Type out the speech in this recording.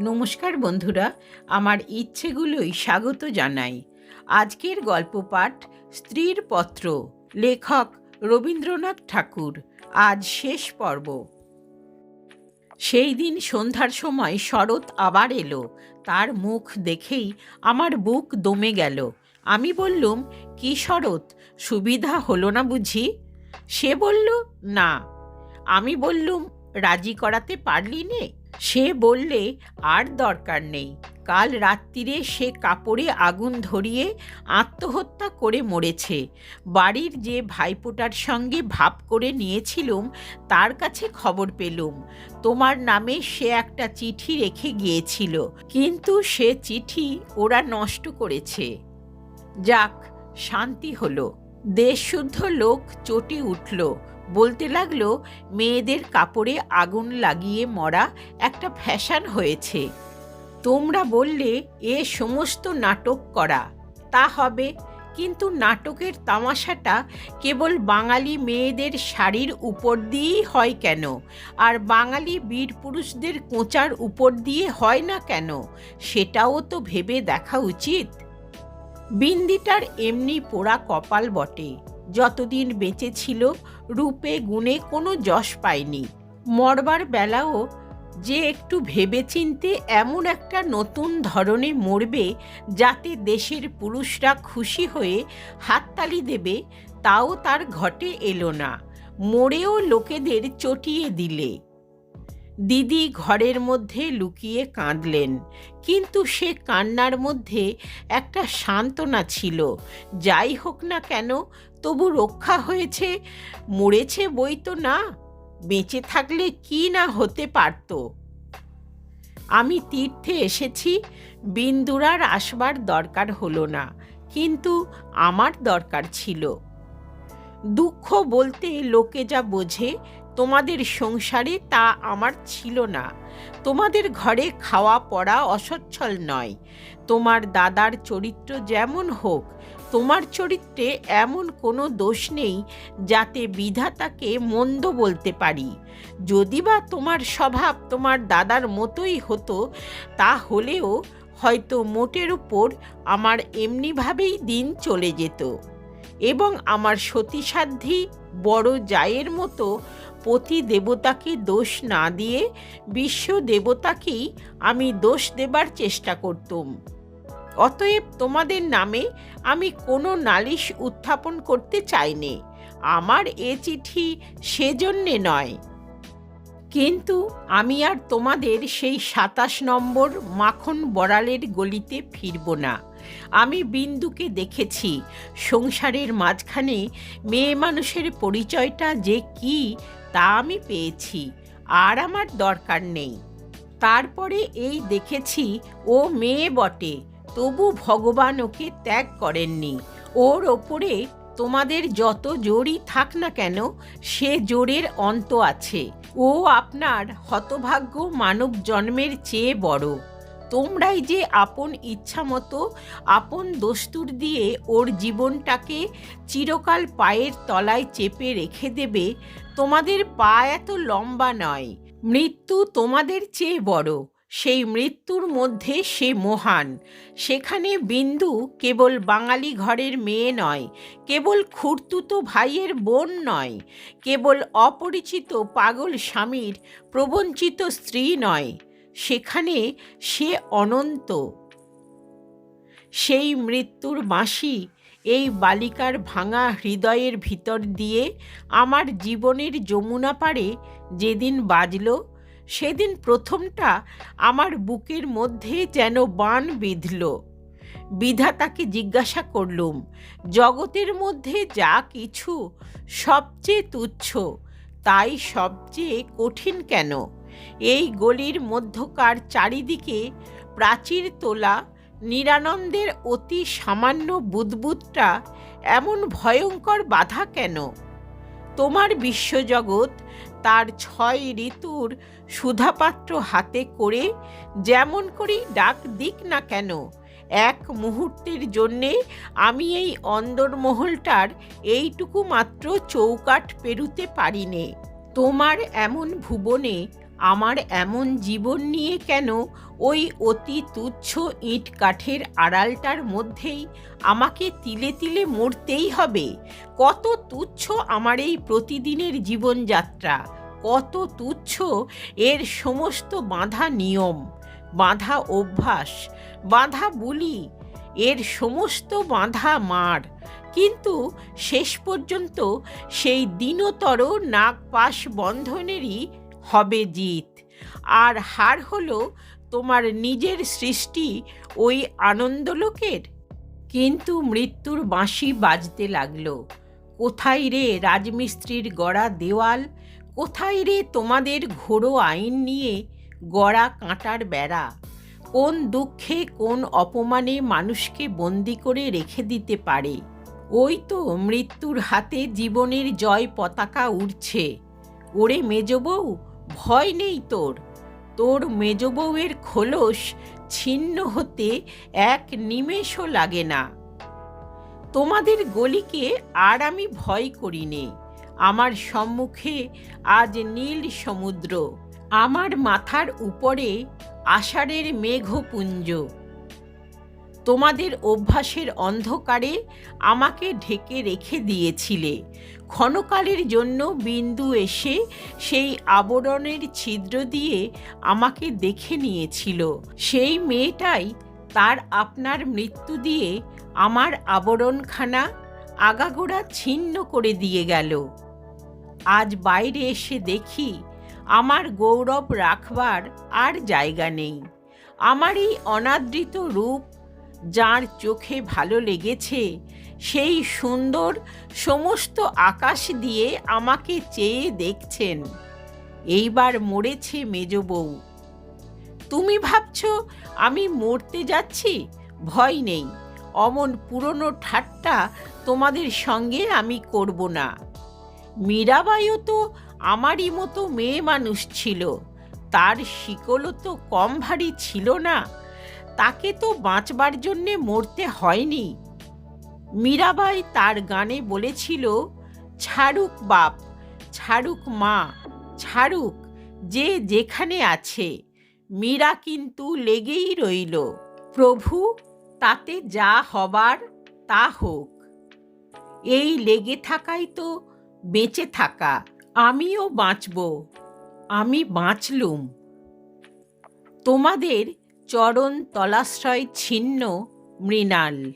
নমস্কার বন্ধুরা, আমার ইচ্ছেগুলোই স্বাগত জানাই। আজকের গল্প পাঠ স্ত্রীর পত্র, লেখক রবীন্দ্রনাথ ঠাকুর। আজ শেষ পর্ব। সেই দিন সন্ধ্যার সময় শরৎ আবার এলো। তার মুখ দেখেই আমার বুক দমে গেল। আমি বললুম, কি শরৎ, সুবিধা হলো না বুঝি? সে বলল, না। আমি বললুম, রাজি করাতে পারলি নে? সে বললে, আর দরকার নেই। কাল রাত্রিরে সে কাপড়ে আগুন ধরিয়ে আত্মহত্যা করে মরেছে। বাড়ির যে ভাইপোটার সঙ্গে ভাব করে নিয়েছিলুম, তার কাছে খবর পেলুম। তোমার নামে সে একটা চিঠি রেখে গিয়েছিল। কিন্তু সে চিঠি ওরা নষ্ট করেছে। যাক, শান্তি হলো। দেশশুদ্ধ লোক চটে উঠল। বলতে লাগল, মেয়েদের কাপড়ে আগুন লাগিয়ে মরা একটা ফ্যাশন হয়েছে। তোমরা বললে, এ সমস্ত নাটক করা। তা হবে। কিন্তু নাটকের তামাশাটা কেবল বাঙালি মেয়েদের শাড়ির উপর দিয়েই হয় কেন? আর বাঙালি বীর পুরুষদের কোঁচার উপর দিয়ে হয় না কেন? সেটাও তো ভেবে দেখা উচিত? বিন্দিটার এমনি পোড়া কপাল বটে। যতদিন বেঁচে ছিল, রূপে, গুণে কোনো যশ পায়নি। মরবার বেলাও যে একটু ভেবেচিন্তে এমন একটা নতুন ধরনে মরবে, যাতে দেশের পুরুষরা খুশি হয়ে হাততালি দেবে, তাও তার ঘটে এলো না। মরেও লোকেদের চটিয়ে দিলে। দিদি ঘরের মধ্যে লুকিয়ে কাঁদলেন, কিন্তু সে কান্নার মধ্যে একটা সান্ত্বনা ছিল, যাই হোক না কেন তবু রক্ষা হয়েছে, মরেছে বই তো না, বেঁচে থাকলে কি না হতে পারত? আমি তীর্থে এসেছি, বিন্দুরার আসবার দরকার হলো না, কিন্তু আমার দরকার ছিল। দুঃখ বলতে লোকে যা বোঝে, তোমাদের সংসারে তা আমার ছিল না। তোমাদের ঘরে খাওয়া পড়া অসচ্ছল নয়। তোমার দাদার চরিত্র যেমন হোক তোমার চরিত্রে এমন কোনো দোষ নেই যাতে বিধাতাকে মন্দ বলতে পারি। যদি বা তোমার স্বভাব তোমার দাদার মতোই হতো তা হলেও হয়তো মোটের উপর আমার এমনিভাবেই দিন চলে যেত। এবং আমার সতীসাধ্যী বড় জায়ের মতো পতি দেবতাকে দোষ না দিয়ে বিশ্ব দেবতাকেই আমি দোষ দেবার চেষ্টা করতুম। অতএব তোমাদের নামে আমি কোনো নালিশ উত্থাপন করতে চাইনি। আমার এ চিঠি সেজন্যে নয়। কিন্তু আমি আর তোমাদের সেই সাতাশ নম্বর মাখন বড়ালের গলিতে ফিরব না। আমি বিন্দুকে দেখেছি। সংসারের মাঝখানে মেয়ে মানুষের পরিচয়টা যে কি তা আমি পেয়েছি। আর আমার দরকার নেই। তারপরে এই দেখেছি ও মেয়ে বটে। তবু ভগবান ওকে ত্যাগ করেননি। ওর ওপরে তোমাদের যত জোরই থাক না কেন, সে জোরের অন্ত আছে। ও আপনার হতভাগ্য মানব জন্মের চেয়ে বড়। তোমরাই যে আপন ইচ্ছা মতো আপন দস্তুর দিয়ে ওর জীবনটাকে চিরকাল পায়ের তলায় চেপে রেখে দেবে, তোমাদের পা এত লম্বা নয়, মৃত্যু তোমাদের চেয়ে বড়। সেই মৃত্যুর মধ্যে সে মহান। সেখানে বিন্দু কেবল বাঙালি ঘরের মেয়ে নয়, কেবল খুর্তুতো ভাইয়ের বোন নয়, কেবল অপরিচিত পাগল স্বামীর প্রবঞ্চিত স্ত্রী নয়, সেখানে সে অনন্ত। সেই মৃত্যুর বাঁশি এই বালিকার ভাঙা হৃদয়ের ভিতর দিয়ে আমার জীবনের যমুনা পাড়ে যেদিন বাজল সেদিন প্রথমটা আমার বুকের মধ্যে যেন বান বিঁধল। বিধাতাকে জিজ্ঞাসা করলুম, জগতের মধ্যে যা কিছু সবচেয়ে তুচ্ছ, তাই সবচেয়ে কঠিন কেন? এই গলির মধ্যকার চারিদিকে প্রাচীর তোলা, নিরানন্দের অতি সামান্য বুদবুদটা এমন ভয়ঙ্কর বাধা কেন? তোমার বিশ্বজগৎ তার ছয় ঋতুর সুধাপাত্র হাতে করে যেমন করি ডাক দিক না কেন, এক মুহূর্তের জন্যে আমি এই অন্দরমহলটার এইটুকু মাত্র চৌকাঠ পেরুতে পারিনে। তোমার এমন ভুবনে আমার এমন জীবন নিয়ে কেন ওই অতি তুচ্ছ ইট কাঠের আড়ালটার মধ্যেই আমাকে তিলে তিলে মরতেই হবে? কত তুচ্ছ আমার এই প্রতিদিনের জীবনযাত্রা? কত তুচ্ছ এর সমস্ত বাঁধা নিয়ম, বাঁধা অভ্যাস, বাঁধা বুলি, এর সমস্ত বাঁধা মার কিন্তু শেষ পর্যন্ত সেই দিনতর নাক পাশ বন্ধনেরই হবে জিত। আর হার হলো তোমার নিজের সৃষ্টি ওই আনন্দলোকের কিন্তু মৃত্যুর বাঁশি বাজতে লাগল। কোথায় রে রাজমিস্ত্রির গড়া দেওয়াল? কোথায় রে তোমাদের ঘোড়ো আইন নিয়ে গড়া কাঁটার বেড়া? কোন দুঃখে কোন অপমানে মানুষকে বন্দি করে রেখে দিতে পারে? ওই তো মৃত্যুর হাতে জীবনের জয় পতাকা উড়ছে। ওরে মেজবউ ভয় নেই তোর। তোর মেজবউয়ের খোলস ছিন্ন হতে এক নিমেষও লাগে না। তোমাদের গলিকে আর আমি ভয় করি নে। আমার সম্মুখে আজ নীল সমুদ্র। আমার মাথার উপরে আষাঢ়ের মেঘপুঞ্জ। তোমাদের অভ্যাসের অন্ধকারে আমাকে ঢেকে রেখে দিয়েছিলে। ক্ষণকালের জন্য বিন্দু এসে সেই আবরণের ছিদ্র দিয়ে আমাকে দেখে নিয়েছিল। সেই মেয়েটাই তার আপনার মৃত্যু দিয়ে আমার আবরণখানা আগাগোড়া ছিন্ন করে দিয়ে গেল। আজ বাইরে এসে দেখি আমার গৌরব রাখবার আর জায়গা নেই। আমার এই অনাদৃত রূপ, যার চোখে ভালো লেগেছে সেই সুন্দর সমস্ত আকাশ দিয়ে আমাকে চেয়ে দেখছেন। এইবার মরেছে মেজ বউ। তুমি ভাবছ আমি মরতে যাচ্ছি? ভয় নেই। অমন পুরনো ঠাট্টা তোমাদের সঙ্গে আমি করব না। মীরাবাইও তো আমারই মতো মেয়ে মানুষ ছিল। তার শিকলও তো কম ভারী ছিল না। তাকে তো বাঁচবার জন্যে মরতে হয়নি। মীরাবাই তার গানে বলেছিল, ছাড়ুক বাপ, ছাড়ুক মা, ছাড়ুক যে যেখানে আছে, মীরা কিন্তু লেগেই রইল। প্রভু, তাতে যা হবার তা হোক। এই লেগে থাকাই তো বেঁচে থাকা, আমিও বাঁচব, আমি বাঁচলুম। তোমাদের চরণ তলাশ্রয় ছিন্ন মৃণাল।